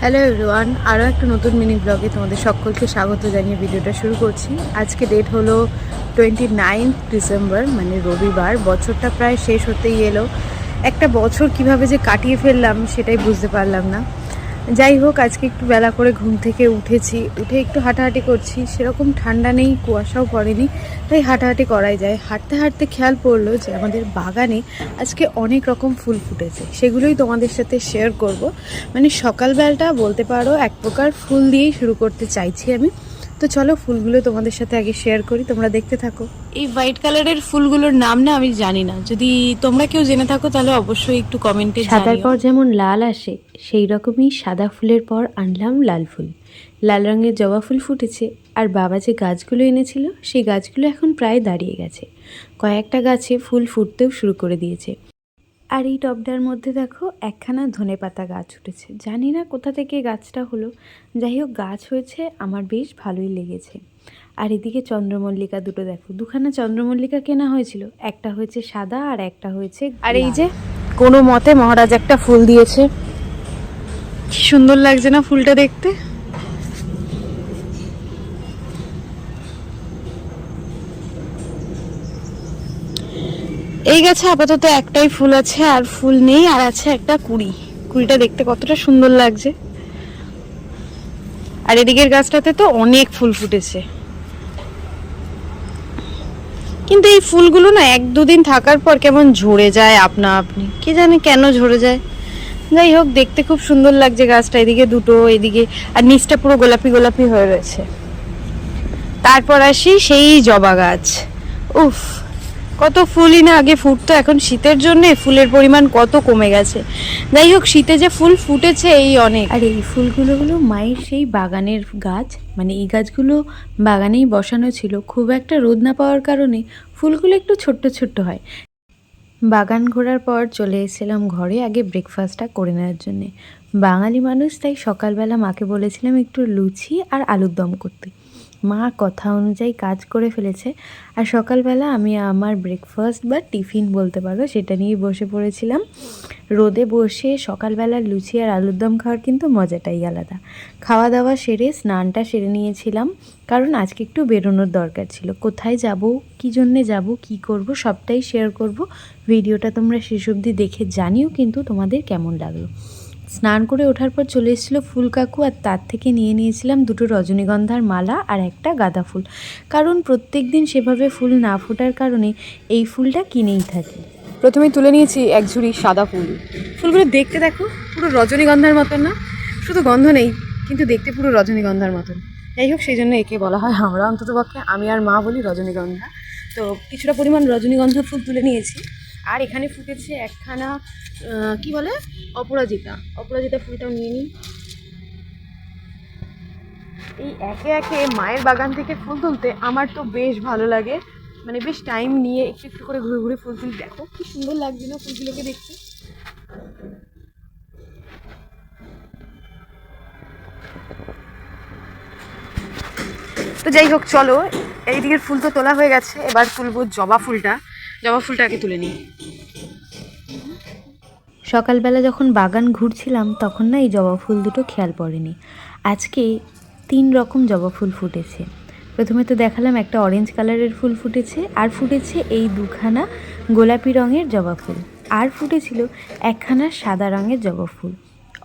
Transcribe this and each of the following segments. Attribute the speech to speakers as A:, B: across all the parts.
A: Hello everyone আরও একটা নতুন মিনি ব্লগে তোমাদের সকলকে স্বাগত জানিয়ে ভিডিওটা শুরু করছি। আজকে ডেট হলো টোয়েন্টি নাইন্থ ডিসেম্বর মানে রবিবার। বছরটা প্রায় শেষ হতেই এলো। একটা বছর কীভাবে যে কাটিয়ে ফেললাম, সেটাই বুঝতে পারলাম না। যাই হোক, আজকে একটু বেলা করে ঘুম থেকে উঠেছি। উঠে একটু হাঁটাহাঁটি করছি। সেরকম ঠান্ডা নেই, কুয়াশাও পড়েনি, তাই হাঁটাহাঁটি করাই যায়। হাঁটতে হাঁটতে খেয়াল পড়ল যে আমাদের বাগানে আজকে অনেক রকম ফুল ফুটেছে। সেগুলোই তোমাদের সাথে শেয়ার করব। মানে সকালবেলাটা বলতে পারো, এক প্রকার ফুল দিয়েই শুরু করতে চাইছি আমি। তো চলো, ফুলগুলো তোমাদের সাথে আগে শেয়ার করি। তোমরা দেখতে থাকো। এই হোয়াইট কালারের ফুলগুলোর নাম না আমি জানি না। যদি তোমরা কেউ জেনে থাকো তাহলে অবশ্যই একটু কমেন্টে
B: সাদার পর যেমন লাল আসে সেই রকমই সাদা ফুলের পর আনলাম লাল ফুল। লাল রঙের জবা ফুল ফুটেছে আর বাবা যে গাছগুলো এনেছিল সেই গাছগুলো এখন প্রায় দাঁড়িয়ে গেছে। কয়েকটা গাছে ফুল ফুটতেও শুরু করে দিয়েছে। আর এই টবটার মধ্যে দেখো একখানা ধনে পাতা গাছ উঠেছে। জানি না কোথা থেকে গাছটা হলো। যাই হোক গাছ হয়েছে আমার বেশ ভালোই লেগেছে। আর এদিকে চন্দ্রমল্লিকা দুটো দেখো। দুখানা চন্দ্রমল্লিকা কেনা হয়েছিল। একটা হয়েছে সাদা আর একটা হয়েছে
A: আর এই যে? কোনো মতে মহারাজ একটা ফুল দিয়েছে। কি সুন্দর লাগছে না ফুলটা দেখতে? এই গাছে আপাতত একটাই ফুল আছে আর ফুল নেই আর আছে একটা কুড়ি। কুড়িটা দেখতে কতটা সুন্দর লাগছে। আর এদিকের গাছটাতে তো অনেক ফুল ফুটেছে। কিন্তু এই ফুলগুলো না এক দুদিন থাকার পর কেমন ঝরে যায় আপনা আপনি। কে জানে কেন ঝরে যায়। যাই হোক, দেখতে খুব সুন্দর লাগছে গাছটা এদিকে দুটো, এদিকে, আর নিচটা পুরো গোলাপি গোলাপি হয়ে রয়েছে। তারপর আসি সেই জবা গাছ। উফ, কত ফুলই না আগে ফুটতো, এখন শীতের জন্য ফুলের পরিমাণ কত কমে গেছে। যাই হোক, শীতে যে ফুল ফুটেছে, এই অনেক।
B: আর এই ফুলগুলো হলো মায়ের সেই বাগানের গাছ মানে এই গাছগুলো বাগানেই বসানো ছিল। খুব একটা রোদ না পাওয়ার কারণে ফুলগুলো একটু ছোট্ট ছোট্ট হয়। বাগান ঘোরার পর চলে এসেছিলাম ঘরে আগে ব্রেকফাস্টটা করে নেওয়ার জন্যে। বাঙালি মানুষ, তাই সকালবেলা মাকে বলেছিলাম একটু লুচি আর আলুর দম করতে। মা কথা অনুযায়ী কাজ করে ফেলেছে। আর সকালবেলা আমি আমার ব্রেকফাস্ট বা টিফিন বলতে পারো, সেটা নিয়ে বসে পড়েছিলাম। রোদে বসে সকালবেলা লুচি আর আলুর দম খাওয়ার কিন্তু মজাটাই আলাদা। খাওয়া দাওয়া সেরে স্নানটা সেরে নিয়েছিলাম, কারণ আজকে একটু বেরোনোর দরকার ছিল। কোথায় যাব, কী জন্যে যাব, কি করব, সবটাই শেয়ার করব। ভিডিওটা তোমরা শেষ অবধি দেখে জানিও কিন্তু তোমাদের কেমন লাগল। স্নান করে ওঠার পর চলে এসেছিল ফুল কাকু আর তার থেকে নিয়ে নিয়েছিলাম দুটো রজনীগন্ধার মালা আর একটা গাঁদা ফুল। কারণ প্রত্যেক দিন সেভাবে ফুল না ফোটার কারণে এই ফুলটা কিনেই থাকি।
A: প্রথমে তুলে নিয়েছি এক ঝুড়ি সাদা ফুল। ফুলগুলো দেখতে দেখো পুরো রজনীগন্ধার মতন না। শুধু গন্ধ নেই কিন্তু দেখতে পুরো রজনীগন্ধার মতন। যাই হোক সেই জন্য একে বলা হয় আমরা অন্তত পক্ষে আমি আর মা বলি রজনীগন্ধা। তো কিছুটা পরিমাণ রজনীগন্ধা ফুল তুলে নিয়েছি। আর এখানে ফুটেছে একখানা কি বলে? অপরাজিতা। অপরাজিতা ফুলটাও নিয়ে নিই। এই একে একে মায়ের বাগান থেকে ফুল তুলতে আমার তো বেশ ভালো লাগে। মানে বেশ টাইম নিয়ে একটু একটু করে ঘুরে ঘুরে ফুল তুলি। দেখো কি সুন্দর লাগছে না ফুলগুলোকে দেখতে। তো যাই হোক, চলো এই দিকের ফুল তো তোলা হয়ে গেছে। এবার তুলবো জবা ফুলটা। জবা ফুলটা আগে তুলে নিই।
B: সকালবেলা যখন বাগান ঘুরছিলাম, তখন না এই জবা ফুল দুটো খেয়াল পড়েনি। আজকে তিন রকম জবা ফুল ফুটেছে। প্রথমে তো দেখালাম একটা অরেঞ্জ কালারের ফুল ফুটেছে, আর ফুটেছে এই দুখানা গোলাপি রঙের জবা ফুল। আর ফুটেছিল একখানা সাদা রঙের জবা ফুল।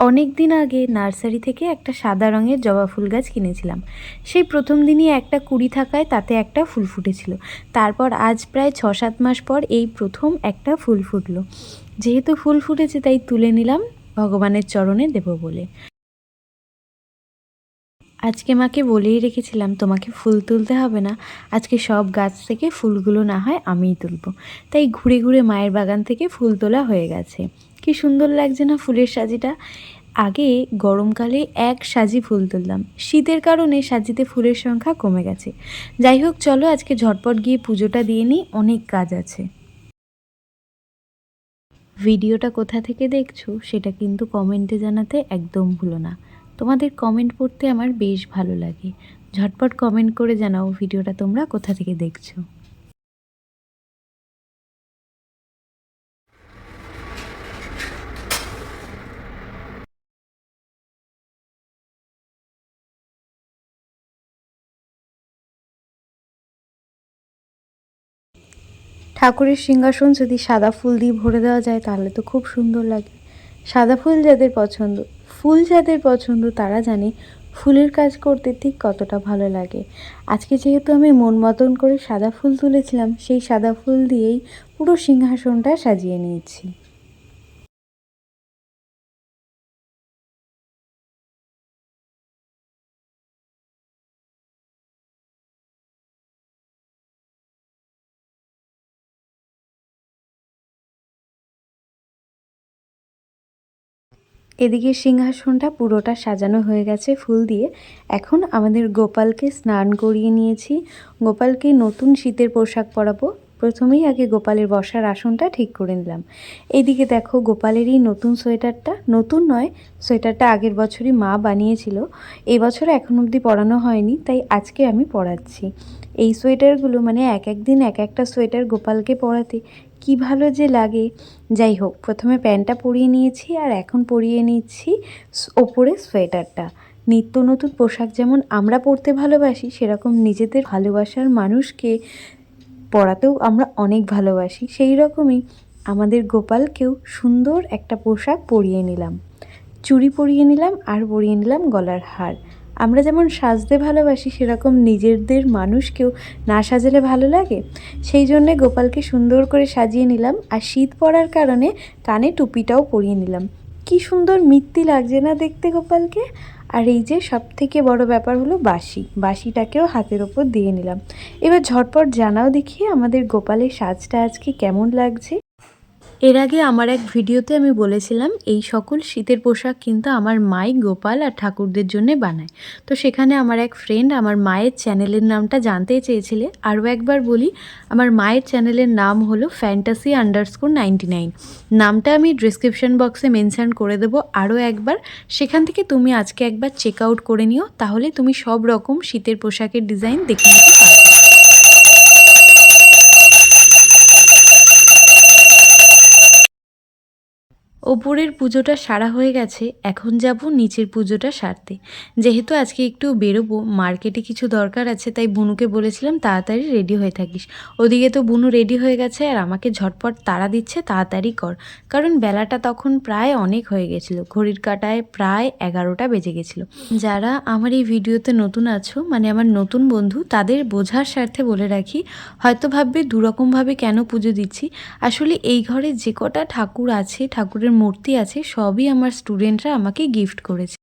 B: অনেক দিন আগে নার্সারি থেকে একটা সাদা রঙের জবা ফুল গাছ কিনেছিলাম। সেই প্রথম দিনই একটা কুড়ি থাকায় তাতে একটা ফুল ফুটেছিল। তারপর আজ প্রায় ছ সাত মাস পর এই প্রথম একটা ফুল ফুটলো। যেহেতু ফুল ফুটেছে তাই তুলে নিলাম ভগবানের চরণে দেব বলে। আজকে মাকে বলেই রেখেছিলাম, তোমাকে ফুল তুলতে হবে না। আজকে সব গাছ থেকে ফুলগুলো না হয় আমিই তুলব। তাই ঘুরে ঘুরে মায়ের বাগান থেকে ফুল তোলা হয়ে গেছে। কি সুন্দর লাগছে না ফুলের সাজিটা? আগে গরমকালে এক সাজি ফুল তুলতাম। শীতের কারণে সাজিতে ফুলের সংখ্যা কমে গেছে। যাই হোক, চলো আজকে ঝটপট গিয়ে পুজোটা দিয়ে নিই, অনেক কাজ আছে। ভিডিওটা কোথা থেকে দেখছ, সেটা কিন্তু কমেন্টে জানাতে একদম ভুলো না। তোমাদের কমেন্ট পড়তে আমার বেশ ভালো লাগে। ঝটপট কমেন্ট করে জানাও ভিডিওটা তোমরা কোথা থেকে দেখছ। ঠাকুরের সিংহাসন যদি সাদা ফুল দিয়ে ভরে দেওয়া যায়, তাহলে তো খুব সুন্দর লাগে। সাদা ফুল যাদের পছন্দ ফুল যাদের পছন্দ তারা জানে ফুলের কাজ করতে ঠিক কতটা ভালো লাগে। আজকে যেহেতু আমি মন মতন করে সাদা ফুল তুলেছিলাম, সেই সাদা ফুল দিয়েই পুরো সিংহাসনটা সাজিয়ে নিয়েছি। এদিকে সিংহাসনটা পুরোটা সাজানো হয়ে গেছে ফুল দিয়ে। এখন আমাদের গোপালকে স্নান করিয়ে নিয়েছি। গোপালকে নতুন শীতের পোশাক পরাবো। প্রথমেই আগে গোপালের বসার আসনটা ঠিক করে নিলাম। এইদিকে দেখো গোপালের এই নতুন সোয়েটারটা। নতুন নয়, সোয়েটারটা আগের বছরই মা বানিয়েছিল। এই বছর এখন অবধি পরানো হয়নি, তাই আজকে আমি পরাচ্ছি। এই সোয়েটারগুলো মানে এক এক দিন এক একটা সোয়েটার গোপালকে পরাতে কি ভালো যে লাগে। যাই হোক, প্রথমে প্যান্টটা পরিয়ে নিয়েছি আর এখন পরিয়ে নিচ্ছি ওপরে সোয়েটারটা। নিত্য নতুন পোশাক যেমন আমরা পরতে ভালোবাসি, সেরকম নিজেদের ভালোবাসার মানুষকে পরাতেও আমরা অনেক ভালোবাসি। সেই রকমই আমাদের গোপালকেও সুন্দর একটা পোশাক পরিয়ে নিলাম। চুড়ি পরিয়ে নিলাম আর পরিয়ে নিলাম গলার হার। আমরা যেমন সাজতে ভালোবাসি, সেরকম নিজেদের মানুষকেও না সাজালে ভালো লাগে। সেই জন্যে গোপালকে সুন্দর করে সাজিয়ে নিলাম আর শীত পড়ার কারণে কানে টুপিটাও পরিয়ে নিলাম। কি সুন্দর মিত্তি লাগছে না দেখতে গোপালকে। আর এই যে সব থেকে বড় ব্যাপার হলো বাঁশি। বাঁশিটাকেও হাতের ওপর দিয়ে নিলাম। এবার ঝটপট জানাও দেখি আমাদের গোপালের সাজটা আজকে কেমন লাগছে। এর আগে আমার এক ভিডিওতে আমি বলেছিলাম, এই সকল শীতের পোশাক কিন্তু আমার মাই গোপাল আর ঠাকুরদের জন্য বানায়। তো সেখানে আমার এক ফ্রেন্ড আমার মায়ের চ্যানেলের নামটা জানতে চেয়েছিলে। আরও একবার বলি, আমার মায়ের চ্যানেলের নাম হলো ফ্যান্টাসি আন্ডারস্কোর নাইনটি নাইন নামটা আমি ডিসক্রিপশন বক্সে মেনশান করে দেবো। আরও একবার, সেখান থেকে তুমি আজকে একবার চেক আউট করে নিও। তাহলে তুমি সব রকম শীতের পোশাকের ডিজাইন দেখে নিতে পারবে। ওপরের পুজোটা সারা হয়ে গেছে, এখন যাব নিচের পুজোটা সারতে। যেহেতু আজকে একটু বেরোবো, মার্কেটে কিছু দরকার আছে, তাই বুনুকে বলেছিলাম তাড়াতাড়ি রেডি হয়ে থাকিস। ওদিকে তো বুনু রেডি হয়ে গেছে আর আমাকে ঝটপট তাড়া দিচ্ছে, তাড়াতাড়ি কর। কারণ বেলাটা তখন প্রায় অনেক হয়ে গেছিল, ঘড়ির কাটায় প্রায় এগারোটা বেজে গেছিল। যারা আমার এই ভিডিওতে নতুন আছো মানে আমার নতুন বন্ধু, তাদের বোঝার স্বার্থে বলে রাখি, হয়তো ভাববে দুরকমভাবে কেন পুজো দিচ্ছি? আসলে এই ঘরে যে কটা ঠাকুর আছে, ঠাকুরের মূর্তি আছে, সবই আমার স্টুডেন্টরা আমাকে গিফট করেছে।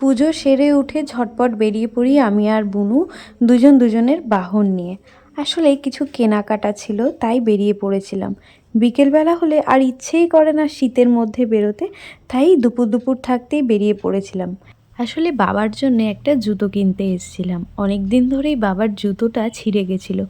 B: পুজো সেরে উঠে ঝটপট বেরিয়ে পড়ি আমি আর বুনু দুজন দুজনের বাহন নিয়ে। আসলে কিছু কেনাকাটা ছিল, তাই বেরিয়ে পড়েছিলাম। বিকেলবেলা হলে আর ইচ্ছেই করে না শীতের মধ্যে বেরোতে, তাই দুপুর দুপুর থাকতেই বেরিয়ে পড়েছিলাম। আসলে বাবার জন্য একটা জুতো কিনতে এসেছিলাম। অনেক দিন ধরেই বাবার জুতোটা ছিঁড়ে গেছিল।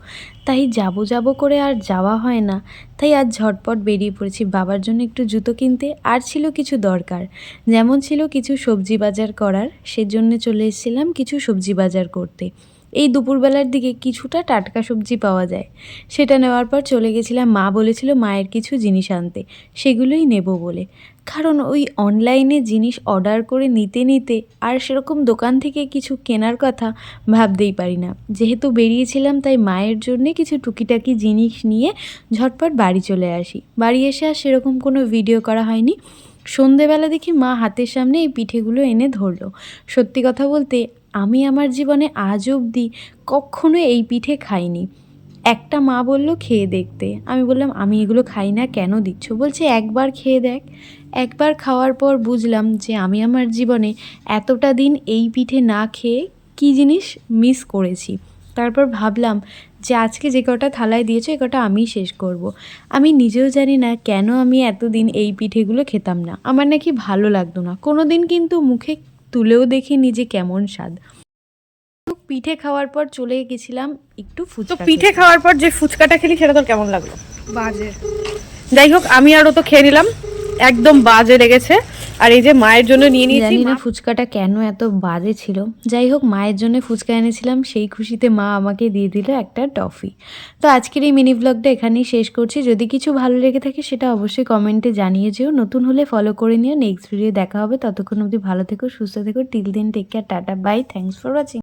B: তাই যাব যাব করে আর যাওয়া হয় না। তাই আজ ঝটপট বেরিয়ে পড়েছি বাবার জন্য একটু জুতো কিনতে। আর ছিল কিছু দরকার। যেমন ছিল কিছু সবজি বাজার করার, সেজন্য চলে এসেছিলাম কিছু সবজি বাজার করতে। এই দুপুরবেলার দিকে কিছুটা টাটকা সবজি পাওয়া যায়। সেটা নেওয়ার পর চলে গেছিলাম, মা বলেছিল মায়ের কিছু জিনিস আনতে, সেগুলোই নেব বলে। কারণ ওই অনলাইনে জিনিস অর্ডার করে নিতে নিতে আর সেরকম দোকান থেকে কিছু কেনার কথা ভাবতেই পারি না। যেহেতু বেরিয়েছিলাম, তাই মায়ের জন্যে কিছু টুকিটাকি জিনিস নিয়ে ঝটপট বাড়ি চলে আসি। বাড়ি এসে আর সেরকম কোনো ভিডিও করা হয়নি। সন্ধেবেলা দেখি মা হাতের সামনে এই পিঠেগুলো এনে ধরলো। সত্যি কথা বলতে আমি আমার জীবনে আজ অবধি কখনো এই পিঠে খাইনি। একটা মা বলল, খেয়ে দেখতে। আমি বললাম, আমি এগুলো খাই না, কেন দিচ্ছ? বলছে, একবার খেয়ে দেখ। একবার খাওয়ার পর বুঝলাম যে আমি আমার জীবনে এতটা দিন এই পিঠে না খেয়ে কী জিনিস মিস করেছি। তারপর ভাবলাম যে আজকে যে কটা থালায় দিয়েছে, এ কটা আমি শেষ করব। আমি নিজেও জানি না কেন আমি এতদিন এই পিঠেগুলো খেতাম না। আমার নাকি ভালো লাগতো না। কোনো দিন কিন্তু মুখে তুলেও দেখিনি যে কেমন স্বাদ। পিঠে খাওয়ার পর চলে গেছিলাম একটু
A: তো
B: ফুচকা
A: পিঠে খাওয়ার পর যে ফুচকাটা খেলি সেটা তোর কেমন লাগল?
C: বাজে।
A: যাই হোক আমি আরও তো খেয়ে নিলাম। একদম বাজে লেগেছে। আর এই যে মায়ের জন্য নিয়ে নিয়েছি
B: জানি না ফুচকাটা কেন এত বাজে ছিল। যাই হোক মায়ের জন্য ফুচকা এনেছিলাম সেই খুশিতে মা আমাকে দিয়ে দিল একটা টফি। তো আজকের এই মিনি ব্লগটা এখানেই শেষ করছি। যদি কিছু ভালো লেগে থাকে সেটা অবশ্যই কমেন্টে জানিয়ে যেও। নতুন হলে ফলো করে নিও। নেক্সট ভিডিও দেখা হবে। ততক্ষণ অবধি ভালো থেকো সুস্থ থেকো। Till then take care tata bye thanks for watching